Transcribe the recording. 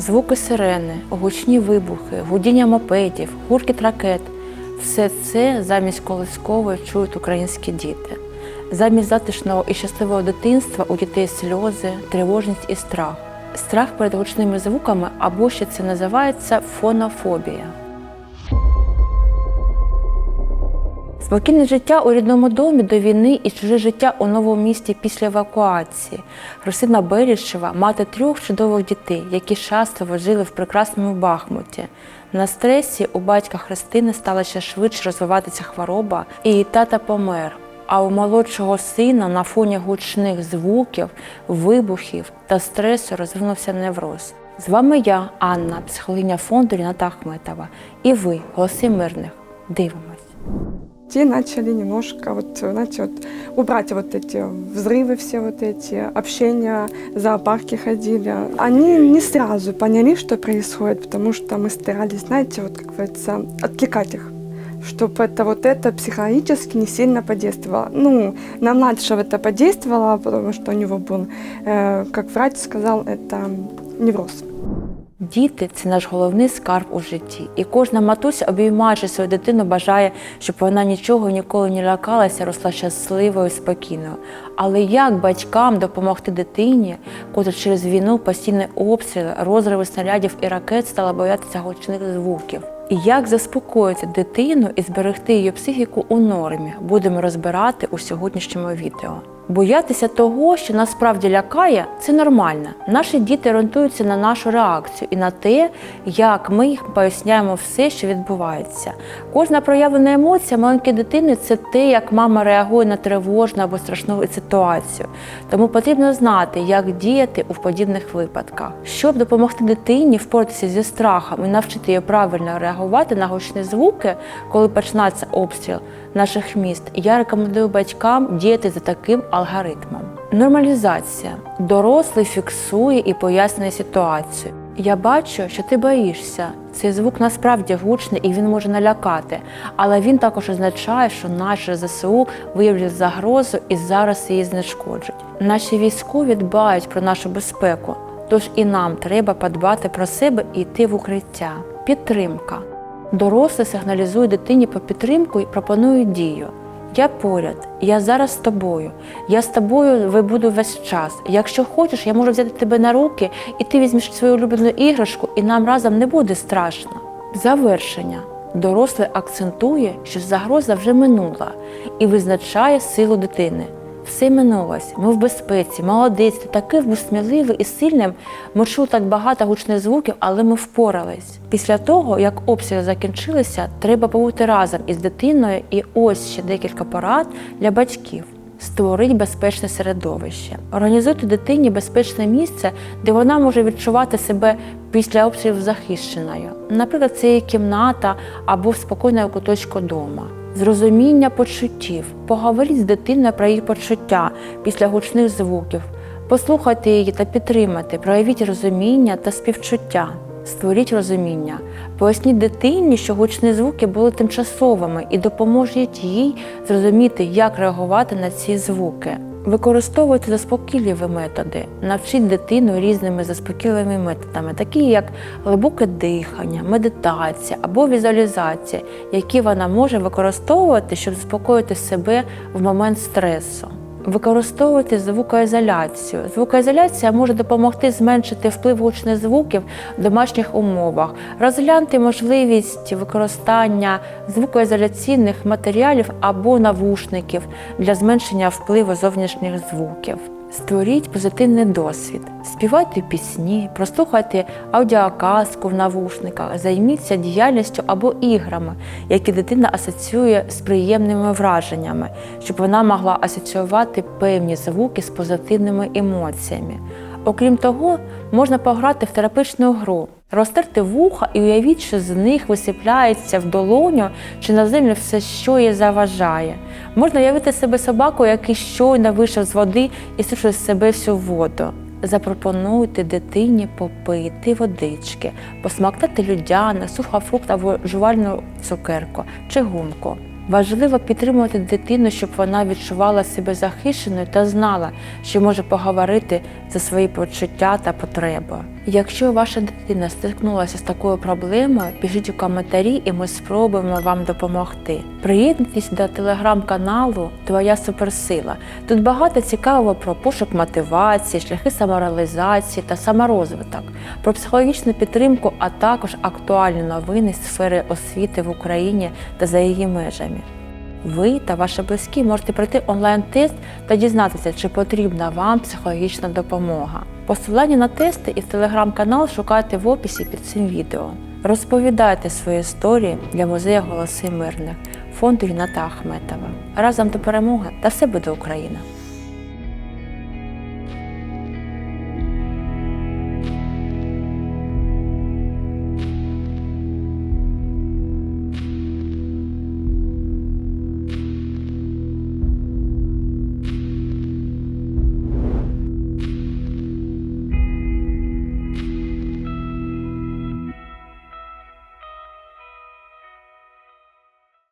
Звуки сирени, гучні вибухи, гудіння мопедів, гуркіт ракет все це замість колискової чують українські діти. Замість затишного і щасливого дитинства у дітей сльози, тривожність і страх. Страх перед гучними звуками або ще це називається фонофобія. Спокійне життя у рідному домі до війни і чуже життя у новому місті після евакуації. Христина Берішева мати трьох чудових дітей, які щасливо жили в прекрасному Бахмуті. На стресі у батька Христини стала ще швидше розвиватися хвороба, і її тата помер. А у молодшого сина на фоні гучних звуків, вибухів та стресу розвинувся невроз. З вами я, Анна, психологиня фонду Ріната Ахметова. І ви, голоси мирних. Дивимось. Те начали немножко, вот, знаете, вот, убрать вот эти взрывы все вот эти, общения, зоопарки ходили. Они не сразу поняли, что происходит, потому что мы старались, знаете, вот, как говорится, отвлекать их чтобы это вот это психологически не сильно подействовало. Ну, на младшего это подействовало, потому что у него был, э, как врач сказал, это невроз. Діти це наш головний скарб у житті, і кожна матуся, обіймаючи свою дитину, бажає, щоб вона нічого ніколи не лякалася, росла щасливою, спокійною. Але як батькам допомогти дитині, котра через війну постійні обстріли, розриви снарядів і ракет стала боятися гучних звуків? І як заспокоїти дитину і зберегти її психіку у нормі, будемо розбирати у сьогоднішньому відео. Боятися того, що насправді лякає, це нормально. Наші діти орієнтуються на нашу реакцію і на те, як ми їх поясняємо все, що відбувається. Кожна проявлена емоція маленької дитини це те, як мама реагує на тривожну або страшну ситуацію. Тому потрібно знати, як діяти у подібних випадках. Щоб допомогти дитині впоратися зі страхом і навчити її правильно реагувати на гучні звуки, коли починається обстріл наших міст, я рекомендую батькам діяти за таким алгоритмом. Нормалізація. Дорослий фіксує і пояснює ситуацію. Я бачу, що ти боїшся. Цей звук насправді гучний і він може налякати, але він також означає, що наші ЗСУ виявлять загрозу і зараз її знешкоджать. Наші військові дбають про нашу безпеку, тож і нам треба подбати про себе і йти в укриття. Підтримка. Дорослий сигналізує дитині про підтримку і пропонує дію. Я поряд, я зараз з тобою. Я з тобою вибуду весь час. Якщо хочеш, я можу взяти тебе на руки, і ти візьмеш свою улюблену іграшку, і нам разом не буде страшно. Завершення. Дорослий акцентує, що загроза вже минула і визначає силу дитини. Все минулось, ми в безпеці, молодець, ти такий був сміливий і сильним. Ми чули так багато гучних звуків, але ми впорались. Після того, як обстріли закінчилися, треба побути разом із дитиною, і ось ще декілька порад для батьків. Створіть безпечне середовище. Організуйте дитині безпечне місце, де вона може відчувати себе після обстрілів захищеною. Наприклад, це є кімната або в спокійному куточку дома. Зрозуміння почуттів. Поговоріть з дитиною про її почуття після гучних звуків. Послухайте її та підтримайте, проявіть розуміння та співчуття. Створіть розуміння, поясніть дитині, що гучні звуки були тимчасовими і допоможіть їй зрозуміти, як реагувати на ці звуки. Використовуйте заспокійливі методи, навчіть дитину різними заспокійливими методами, такі як глибоке дихання, медитація або візуалізація, які вона може використовувати, щоб заспокоїти себе в момент стресу. Використовуйте звукоізоляцію. Звукоізоляція може допомогти зменшити вплив гучних звуків в домашніх умовах. Розгляньте можливість використання звукоізоляційних матеріалів або навушників для зменшення впливу зовнішніх звуків. Створіть позитивний досвід, співайте пісні, прослухайте аудіоказку в навушниках, займіться діяльністю або іграми, які дитина асоціює з приємними враженнями, щоб вона могла асоціювати певні звуки з позитивними емоціями. Окрім того, можна пограти в терапичну гру, розтерти вуха і уявіть, що з них висипляється в долоню чи на землю все, що їй заважає. Можна уявити себе собаку, який щойно вийшов з води і сушить з себе всю воду. Запропонуйте дитині попити водички, посмактати людяне, сухофрукт або жувальну цукерку чи гумку. Важливо підтримувати дитину, щоб вона відчувала себе захищеною та знала, що може поговорити за свої почуття та потреби. Якщо ваша дитина стикнулася з такою проблемою, пишіть у коментарі, і ми спробуємо вам допомогти. Приєднуйтесь до телеграм-каналу Твоя суперсила. Тут багато цікавого про пошук мотивації, шляхи самореалізації та саморозвиток, про психологічну підтримку, а також актуальні новини з сфери освіти в Україні та за її межами. Ви та ваші близькі можете пройти онлайн-тест та дізнатися, чи потрібна вам психологічна допомога. Посилання на тести і в телеграм-канал шукайте в описі під цим відео. Розповідайте свої історії для музею Голоси Мирних фонду Ріната Ахметова. Разом до перемоги та все буде Україна!